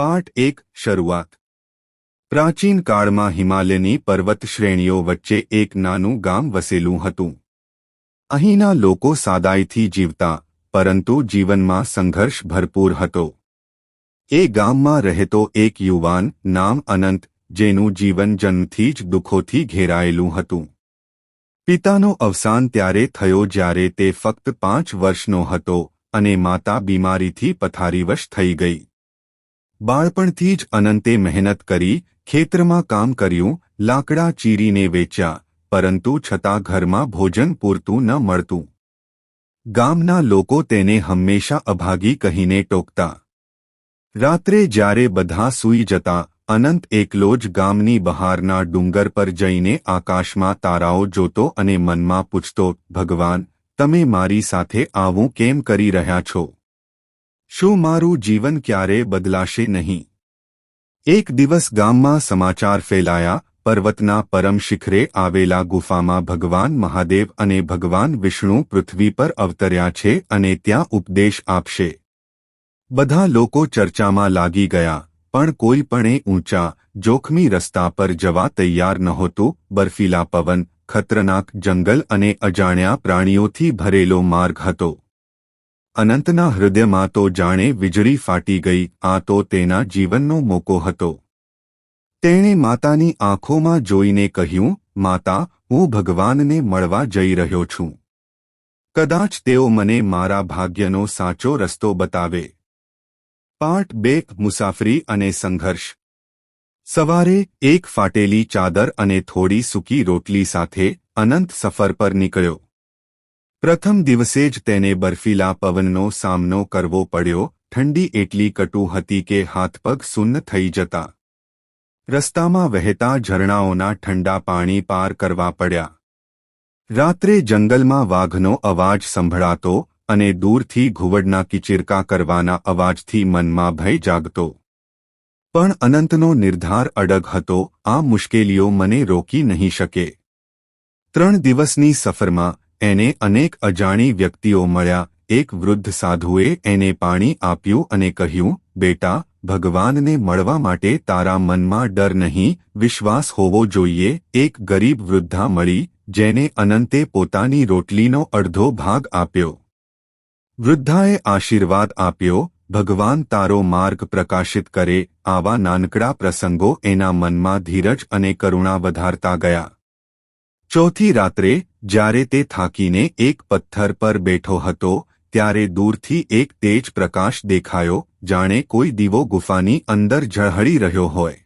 પાઠ એક, શરૂઆત. પ્રાચીન કાળમાં હિમાલયની પર્વત શ્રેણીઓ વચ્ચે એક નાનું ગામ વસેલું હતું. અહીંના લોકો સાદાઈથી જીવતા, પરંતુ જીવનમાં સંઘર્ષ ભરપૂર હતો. એ ગામમાં રહેતો એક યુવાન નામ અનંત, જેનું જીવન જન્મથી જ દુઃખોથી ઘેરાયેલું હતું. પિતાનો અવસાન ત્યારે થયો જ્યારે તે ફક્ત પાંચ વર્ષનો હતો અને માતા બીમારીથી પથારીવશ થઈ ગઈ. બાળપણથી જ અનંતે મહેનત કરી ખેતરમાં કામ કર્યું, લાકડા ચીરીને વેચ્યા, પરંતુ છતાં ઘરમાં ભોજન પૂરતું ન મળતું. ગામના લોકો તેને હંમેશા અભાગી કહીને ટોકતા. રાત્રે જ્યારે બધા સૂઈ જતા, અનંત એકલો જ ગામની બહારના ડુંગર પર જઈને આકાશમાં તારાઓ જોતો અને મનમાં પૂછતો, ભગવાન, તમે મારી સાથે આવું કેમ કરી રહ્યા છો? શું મારું જીવન ક્યારે બદલાશે નહીં? એક દિવસ ગામમાં સમાચાર ફેલાયા, પર્વતના પરમ શિખરે આવેલા ગુફામાં ભગવાન મહાદેવ અને ભગવાન વિષ્ણુ પૃથ્વી પર અવતર્યા છે અને ત્યાં ઉપદેશ આપશે. બધા લોકો ચર્ચામાં લાગી ગયા, પણ કોઈ પણે ઊંચા, જોખમી રસ્તા પર જવા તૈયાર નહોતું, બર્ફીલા પવન, ખતરનાક જંગલ અને અજાણ્યા પ્રાણીઓથી ભરેલો માર્ગ હતો. અનંતના હૃદયમાં તો જાણે વીજળી ફાટી ગઈ, આ તો તેના જીવનનો મોકો હતો. તેણે માતાની આંખોમાં જોઈને કહ્યું, માતા, હું ભગવાનને મળવા જઈ રહ્યો છું. કદાચ તેઓ મને મારા ભાગ્યનો સાચો રસ્તો બતાવે. પાઠ બે, મુસાફરી અને સંઘર્ષ. સવારે એક ફાટેલી ચાદર અને થોડી સૂકી રોટલી સાથે અનંત સફર પર નીકળ્યો. પ્રથમ દિવસે જ તેને બર્ફીલા પવનનો સામનો કરવો પડ્યો, ઠંડી એટલી કટુ હતી કે હાથપગ સુન્ન થઈ જતા. રસ્તામાં વહેતા ઝરણાઓના ઠંડા પાણી પાર કરવા પડ્યા. રાત્રે જંગલમાં વાઘનો અવાજ સંભળાતો અને દૂરથી ઘુવડના કિચિરકા કરવાના અવાજથી મનમાં ભય જાગતો. પણ અનંતનો નિર્ધાર અડગ હતો, આ મુશ્કેલીઓ મને રોકી નહીં શકે. ત્રણ દિવસની સફરમાં એને અનેક અજાણી વ્યક્તિઓ મળ્યા. એક વૃદ્ધ સાધુએ એને પાણી આપ્યું અને કહ્યું, બેટા, ભગવાનને મળવા માટે તારા મનમાં ડર નહીં, વિશ્વાસ હોવો જોઈએ. એક ગરીબ વૃદ્ધા મળી, જેને અનંતે પોતાની રોટલીનો અડધો ભાગ આપ્યો. વૃદ્ધાએ આશીર્વાદ આપ્યો, ભગવાન તારો માર્ગ પ્રકાશિત કરે. આવા નાનકડા પ્રસંગો એના મનમાં ધીરજ અને કરુણા વધારતા ગયા. ચોથી રાત્રે જ્યારે તે થાકીને એક પથ્થર પર બેઠો હતો, ત્યારે દૂરથી એક તેજ પ્રકાશ દેખાયો, જાણે કોઈ દીવો ગુફાની અંદર ઝળહળી રહ્યો હોય.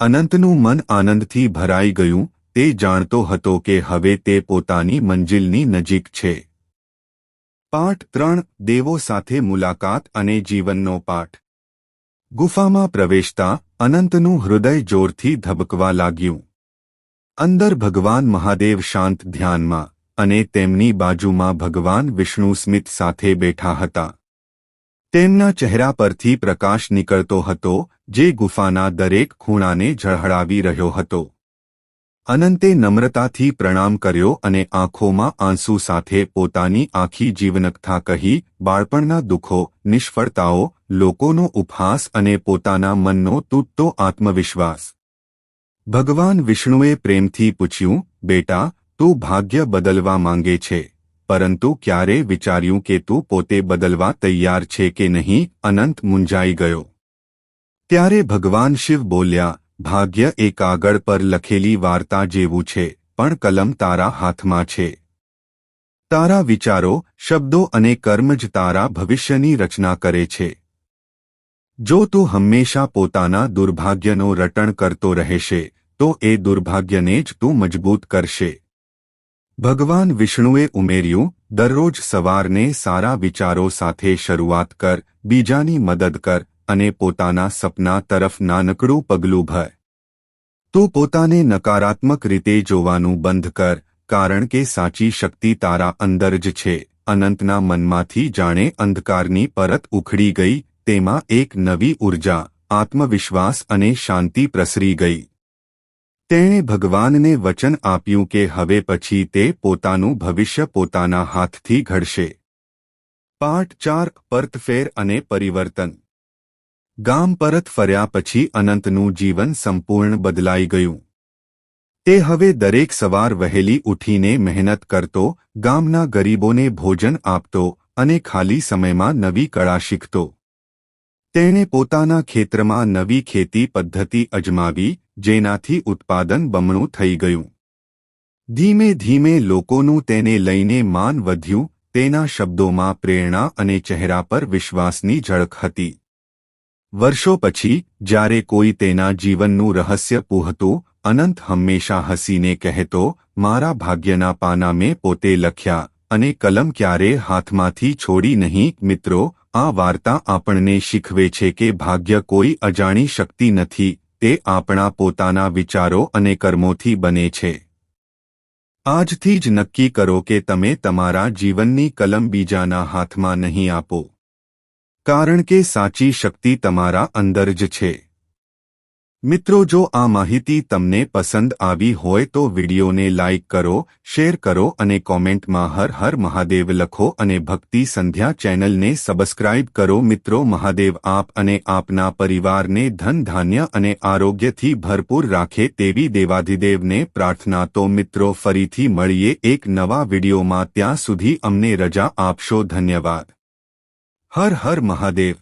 અનંતનું મન આનંદથી ભરાઈ ગયું, તે જાણતો હતો કે હવે તે પોતાની મંજિલની નજીક છે. પાઠ ત્રણ, દેવો સાથે મુલાકાત અને જીવનનો પાઠ. ગુફામાં પ્રવેશતા અનંતનું હૃદય જોરથી ધબકવા લાગ્યું. અંદર ભગવાન મહાદેવ શાંત ધ્યાનમાં અને તેમની બાજુમાં ભગવાન વિષ્ણુ સ્મિત સાથે બેઠા હતા. તેમના ચહેરા પરથી પ્રકાશ નીકળતો હતો, જે ગુફાના દરેક ખૂણાને ઝળહળાવી રહ્યો હતો. અનંતે નમ્રતાથી પ્રણામ કર્યો અને આંખોમાં આંસુ સાથે પોતાની આખી જીવનકથા કહી, બાળપણના દુઃખો, નિષ્ફળતાઓ, લોકોનો ઉપહાસ અને પોતાના મનનો તૂટતો આત્મવિશ્વાસ. ભગવાન વિષ્ણુએ પ્રેમથી પૂછ્યું, બેટા, તું ભાગ્ય બદલવા માંગે છે, પરંતુ ક્યારે વિચાર્યું કે તું પોતે બદલવા તૈયાર છે કે નહીં? અનંત મુંજાઈ ગયો. ત્યારે ભગવાન શિવ બોલ્યા, ભાગ્ય એ કાગળ પર લખેલી વાર્તા જેવું છે, પણ કલમ તારા હાથમાં છે. તારા વિચારો, શબ્દો અને કર્મ જ તારા ભવિષ્યની રચના કરે છે. જો તું હંમેશા પોતાના દુર્ભાગ્યનો રટણ કરતો રહેશે તો એ દુર્ભાગ્યને જ તું મજબૂત કરશે. ભગવાન વિષ્ણુએ ઉમેર્યું, દરરોજ સવારને સારા વિચારો સાથે શરૂઆત કર, બીજાની મદદ કર અને પોતાના સપના તરફ નાનકડું પગલું ભર. તું પોતાને નકારાત્મક રીતે જોવાનું બંધ કર, કારણ કે સાચી શક્તિ તારા અંદર જ છે, અનંતના મનમાંથી જાણે અંધકારની પરત ઉખડી ગઈ, તેમાં એક નવી ઊર્જા, આત્મવિશ્વાસ અને શાંતિ પ્રસરી ગઈ. તેણે ભગવાનને વચન આપ્યું કે હવે પછી તે પોતાનું ભવિષ્ય પોતાના હાથથી ઘડશે. પાઠ ચાર, પરતફેર અને પરિવર્તન. ગામ પરત ફર્યા પછી અનંતનું જીવન સંપૂર્ણ બદલાઈ ગયું. તે હવે દરેક સવાર વહેલી ઉઠીને મહેનત કરતો, ગામના ગરીબોને ભોજન આપતો અને ખાલી સમયમાં નવી કળા શીખતો. તેણે પોતાના ખેતરમાં નવી ખેતી પદ્ધતિ અજમાવી જેનાથી ઉત્પાદન બમણું થઈ ગયું. ધીમે ધીમે લોકોનું તેને લઈને માન વધ્યું, તેના શબ્દોમાં પ્રેરણા અને ચહેરા પર વિશ્વાસની ઝળક હતી. વર્ષો પછી, જ્યારે કોઈ તેના જીવનનું રહસ્ય પૂહતું, અનંત હંમેશા હસીને કહેતો, મારા ભાગ્યના પાના મેં પોતે લખ્યા, અને કલમ ક્યારે હાથમાંથી છોડી નહીં, મિત્રો, આ વાર્તા આપણને શીખવે છે કે ભાગ્ય કોઈ અજાણી શક્તિ નથી તે આપણા પોતાના વિચારો અને કર્મોથી બને છે. આજથી જ નક્કી કરો કે તમે તમારા જીવનની કલમ બીજાના હાથમાં નહીં આપો. કારણ કે સાચી શક્તિ તમારા અંદર જ છે. મિત્રો, જો આ માહિતી તમને પસંદ આવી હોય તો વિડિયોને લાઇક કરો, શેર કરો અને કોમેન્ટમાં હર હર મહાદેવ લખો અને ભક્તિ સંધ્યા ચેનલને સબસ્ક્રાઇબ કરો. મિત્રો, મહાદેવ આપ અને આપના પરિવારને ધન, ધાન્ય અને આરોગ્યથી ભરપૂર રાખે તેવી દેવાધિદેવને પ્રાર્થના. તો મિત્રો, ફરીથી મળીએ એક નવા વિડિયોમાં. ત્યાં સુધી અમને રજા આપશો. ધન્યવાદ. હર હર મહાદેવ.